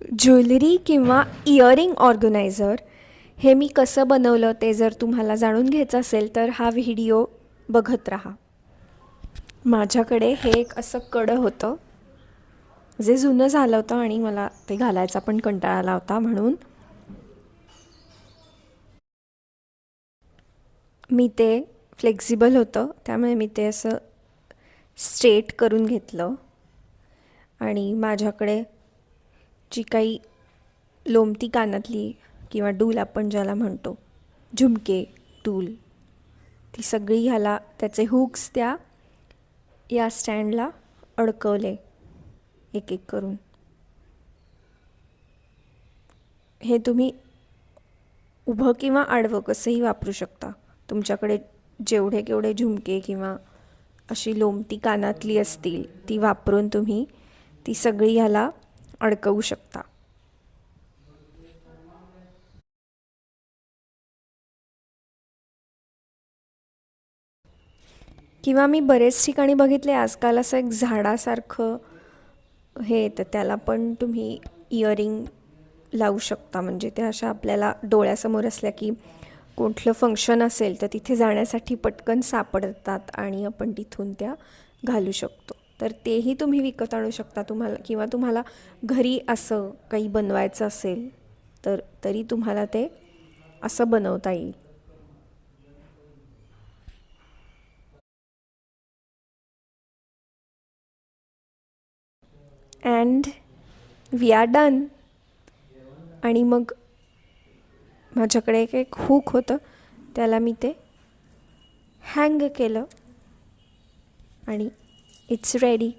Jewellery किंवा earring organiser हे मी कसं बनवलं ते जर तुम्हाला जाणून घ्यायचं असेल तर हा व्हिडिओ बघत राहा. माझ्याकडे हे एक असं कडं होतं. जे जुनं झालं होतं आणि मला ते घालायचा पण कंटाळा आला होता म्हणून. मी ते फ्लेक्झिबल होतं. त्यामुळे मी ते असं स्ट्रेट करून घेतलं. आणि माझ्याकडे जी काही लोमती कानातली किंवा डूल आपण ज्याला म्हणतो झुमके टूल ती सगळी ह्याला त्याचे हुक्स त्या या स्टँडला अडकवले एक एक करून. हे तुम्ही उभं किंवा आडवं कसंही वापरू शकता. तुमच्याकडे जेवढे केवढे झुमके किंवा अशी लोमती कानातली असतील ती वापरून तुम्ही ती सगळी ह्याला अडकवू शकता. किंवा मी बरेच ठिकाणी बघितले आजकाल असं एक झाडासारखं हे येतं. त्याला पण तुम्ही इयरिंग लावू शकता. म्हणजे ते अशा आपल्याला डोळ्यासमोर असल्या की कुठलं फंक्शन असेल तर तिथे जाण्यासाठी पटकन सापडतात आणि आपण तिथून त्या घालू शकतो. तर तेही तुम्ही विकत आणू शकता तुम्हाला किंवा तुम्हाला घरी असं काही बनवायचं असेल तर तरी तुम्हाला ते असं बनवता येईल. अँड वी आर डन आणि मग माझ्याकडे एक एक हुक होतं त्याला मी ते हँग केलं. आणि It's ready.